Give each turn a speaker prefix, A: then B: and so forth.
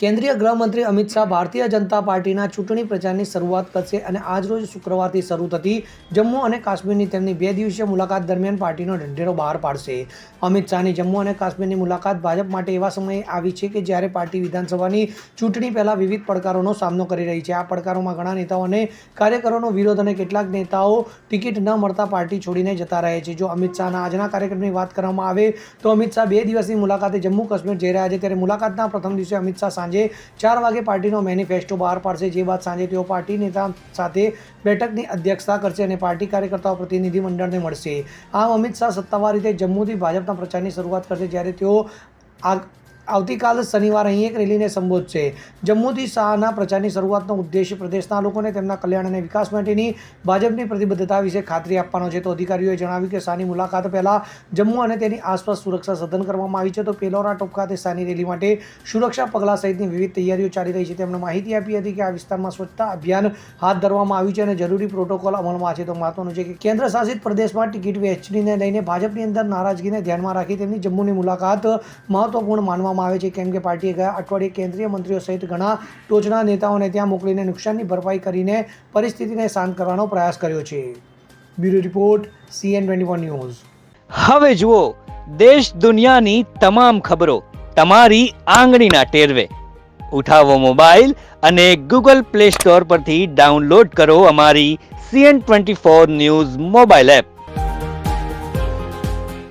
A: કેન્દ્રીય ગૃહમંત્રી અમિત શાહ ભારતીય જનતા પાર્ટીના ચૂંટણી પ્રચારની શરૂઆત કરશે અને આજરોજ શુક્રવારથી શરૂ થતી જમ્મુ અને કાશ્મીરની તેમની બે દિવસીય મુલાકાત દરમિયાન પાર્ટીનો ઢંઢેરો બહાર પાડશે. અમિત શાહની જમ્મુ અને કાશ્મીરની મુલાકાત ભાજપ માટે એવા સમયે આવી છે કે જ્યારે પાર્ટી વિધાનસભાની ચૂંટણી પહેલા વિવિધ પડકારોનો સામનો કરી રહી છે. આ પડકારોમાં ઘણા નેતાઓ અને કાર્યકરોનો વિરોધ અને કેટલાક નેતાઓ ટિકિટ ન મળતા પાર્ટી છોડીને જતા રહે છે. જો અમિત શાહના આજના કાર્યક્રમની વાત કરવામાં આવે તો અમિત શાહ બે દિવસની મુલાકાતે જમ્મુ કાશ્મીર જઈ રહ્યા છે. ત્યારે મુલાકાતના પ્રથમ દિવસે અમિત શાહ સાંજે ચાર વાગે પાર્ટીનો મેનિફેસ્ટો બહાર પાડશે. જે બાદ સાંજે તેઓ પાર્ટી નેતા સાથે બેઠકની અધ્યક્ષતા કરશે અને પાર્ટી કાર્યકર્તાઓ પ્રતિનિધિ મંડળને મળશે. આમ અમિત શાહ સત્તાવાર રીતે જમ્મુથી ભાજપના પ્રચારની શરૂઆત કરશે, જ્યારે તેઓ આ આવતીકાલ શનિવારે અહીં એક રેલીને સંબોધશે. જમ્મુથી શાહના પ્રચારની શરૂઆતનો ઉદ્દેશ પ્રદેશના લોકોને તેમના કલ્યાણ અને વિકાસ માટેની ભાજપની પ્રતિબદ્ધતા વિશે ખાતરી આપવાનો છે. તો અધિકારીઓએ જણાવ્યું કે શાહની મુલાકાત પહેલાં જમ્મુ અને તેની આસપાસ સુરક્ષા સઘન કરવામાં આવી છે. તો પેલોરા ટોપ ખાતે શાહની રેલી માટે સુરક્ષા પગલાં સહિતની વિવિધ તૈયારીઓ ચાલી રહી છે. તેમણે માહિતી આપી હતી કે આ વિસ્તારમાં સ્વચ્છતા અભિયાન હાથ ધરવામાં આવ્યું છે અને જરૂરી પ્રોટોકોલ અમલમાં છે. તો મહત્વનું છે કે કેન્દ્ર શાસિત પ્રદેશમાં ટિકિટ વહેંચણીને લઈને ભાજપની અંદર નારાજગીને ધ્યાનમાં રાખી તેમની જમ્મુની મુલાકાત મહત્વપૂર્ણ માનવામાં આવે છે, કેમ કે પાર્ટીએ ગયા અઠવાડિયે કેન્દ્રીય મંત્રીઓ સહિત ઘણા ટોચના નેતાઓને ત્યાં મોકલીને નુકસાનની ભરપાઈ કરીને પરિસ્થિતિને શાંત કરવાનો પ્રયાસ કર્યો છે. Bureau report, CN twenty one news.
B: હવે જુઓ, દેશ દુનિયાની તમામ ખબરો તમારી આંગળીના ટેરવે. ઉઠાવો મોબાઈલ અને ગૂગલ પ્લે સ્ટોર પરથી ડાઉનલોડ કરો અમારી CN twenty four news mobile app.